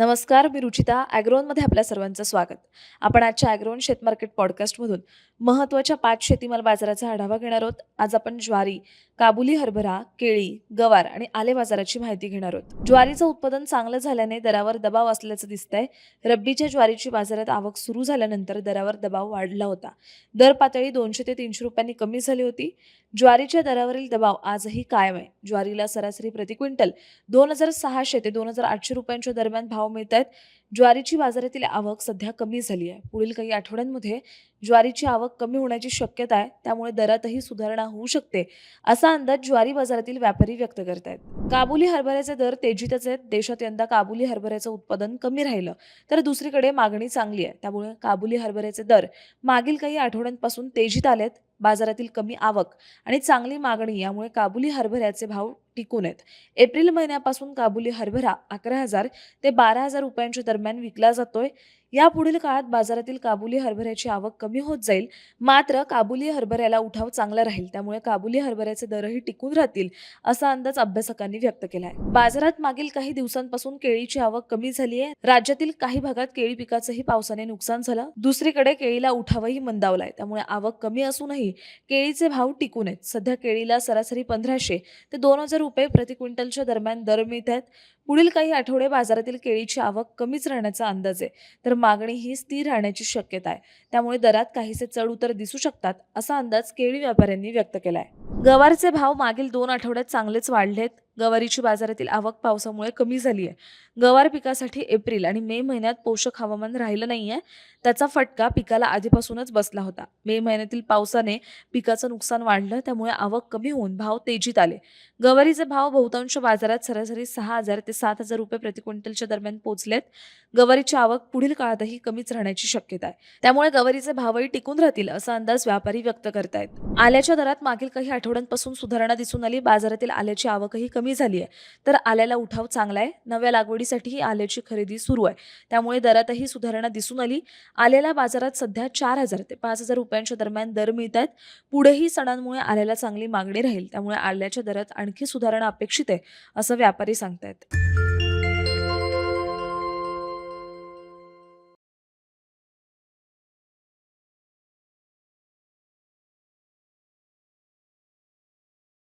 नमस्कार मी रुचिता ॲग्रोनमध्ये आपल्या सर्वांचं स्वागत. आपण आजच्या ॲग्रोन शेतमार्केट पॉडकास्टमधून महत्त्वाच्या पाच शेतीमाल बाजाराचा आढावा घेणार आहोत. आज आपण ज्वारी काबुली हरभरा केळी गवार आणि आले बाजाराची माहिती घेणार आहोत. ज्वारीचं उत्पादन चांगलं झाल्याने दरावर दबाव असल्याचं दिसतंय. रब्बीच्या ज्वारीची बाजारात आवक सुरू झाल्यानंतर दरावर दबाव वाढला होता. दर पातळी दोनशे ते तीनशे रुपयांनी कमी झाली होती. ज्वारीच्या दरावरील दबाव आजही कायम आहे. ज्वारीला सरासरी प्रति क्विंटल दोन हजार सहाशे ते दोन हजार आठशे रुपयांच्या दरम्यान भाव मिळत आहेत ज्वारीची बाजारातील आवक सध्या कमी झाली आहे. पुढील काही आठवड्यांमध्ये ज्वारीची आवक कमी होण्याची शक्यता आहे. त्यामुळे दरातही सुधारणा होऊ शकते असा अंदाज ज्वारी बाजारातील व्यापारी व्यक्त करत आहेत काबुली हरभऱ्याचे दर तेजीतच आहेत. देशात यंदा काबुली हरभऱ्याचं उत्पादन कमी राहिलं तर दुसरीकडे मागणी चांगली आहे. त्यामुळे काबुली हरभऱ्याचे दर मागील काही आठवड्यांपासून तेजीत आलेत. बाजारातील कमी आवक आणि चांगली मागणी यामुळे काबुली हरभऱ्याचे भाव टिकून आहेत. एप्रिल महिन्यापासून काबुली हरभरा अकरा हजार ते बारा हजार रुपयांच्या दरम्यान विकला जातोय. या पुढील काळात बाजारातील काबुली हरभऱ्याची आवक कमी होत जाईल. मात्र काबुली हरभऱ्याला उठाव चांगला राहील. त्यामुळे काबुली हरभऱ्याचे दरही टिकून राहतील असा अंदाज अभ्यासकांनी व्यक्त केला आहे बाजारात मागील काही दिवसांपासून केळीची आवक कमी झाली आहे राज्यातील काही भागात केळी पिकाचंही पावसाने नुकसान झालं. दुसरीकडे केळीला उठावही मंदावलाय. त्यामुळे आवक कमी असूनही केळीचे भाव टिकून आहेत. सध्या केळीला सरासरी पंधराशे ते दोन हजार रुपये प्रति क्विंटलच्या दरम्यान दर मिळत आहेत पुढील काही आठवडे बाजारातील केळीची आवक कमीच राहण्याचा अंदाज आहे. तर मागणी ही स्थिर राहण्याची शक्यता आहे. त्यामुळे दरात काहीसे चढ उतर दिसू शकतात असा अंदाज केळी व्यापाऱ्यांनी व्यक्त केलाय. गवारचे भाव मागील दोन आठवड्यात चांगलेच वाढलेत. गवारीची बाजारातील आवक पावसामुळे कमी झाली आहे. गवार पिकासाठी एप्रिल आणि मे महिन्यात पोषक हवामान राहिलं नाहीये. त्याचा फटका पिकाला आधीपासूनच बसला होता. मे महिन्यातील पावसाने पिकाचं नुकसान वाढलं त्यामुळे आवक कमी होऊन भाव तेजीत आले. गवारीचे भाव बहुतांश बाजारात सरासरी सहा हजार ते सात हजार रुपये प्रति क्विंटलच्या दरम्यान पोहोचलेत गवारीची आवक पुढील काळातही कमीच राहण्याची शक्यता आहे. त्यामुळे गवारीचे भावही टिकून राहतील असा अंदाज व्यापारी व्यक्त करतायत. आल्याच्या दरात मागील काही आठवड्यांपासून सुधारणा दिसून आली. बाजारातील आल्याची आवकही कमी कमी झाली आहे. तर आल्याला उठाव चांगला आहे. नव्या लागवडीसाठीही आल्याची खरेदी सुरू आहे. त्यामुळे दरातही सुधारणा दिसून आली. आल्याला बाजारात सध्या चार हजार ते पाच हजार रुपयांच्या दरम्यान दर मिळत आहेत पुढेही सणांमुळे आल्याला चांगली मागणी राहील. त्यामुळे आल्याच्या दरात आणखी सुधारणा अपेक्षित आहे असं व्यापारी सांगतायत.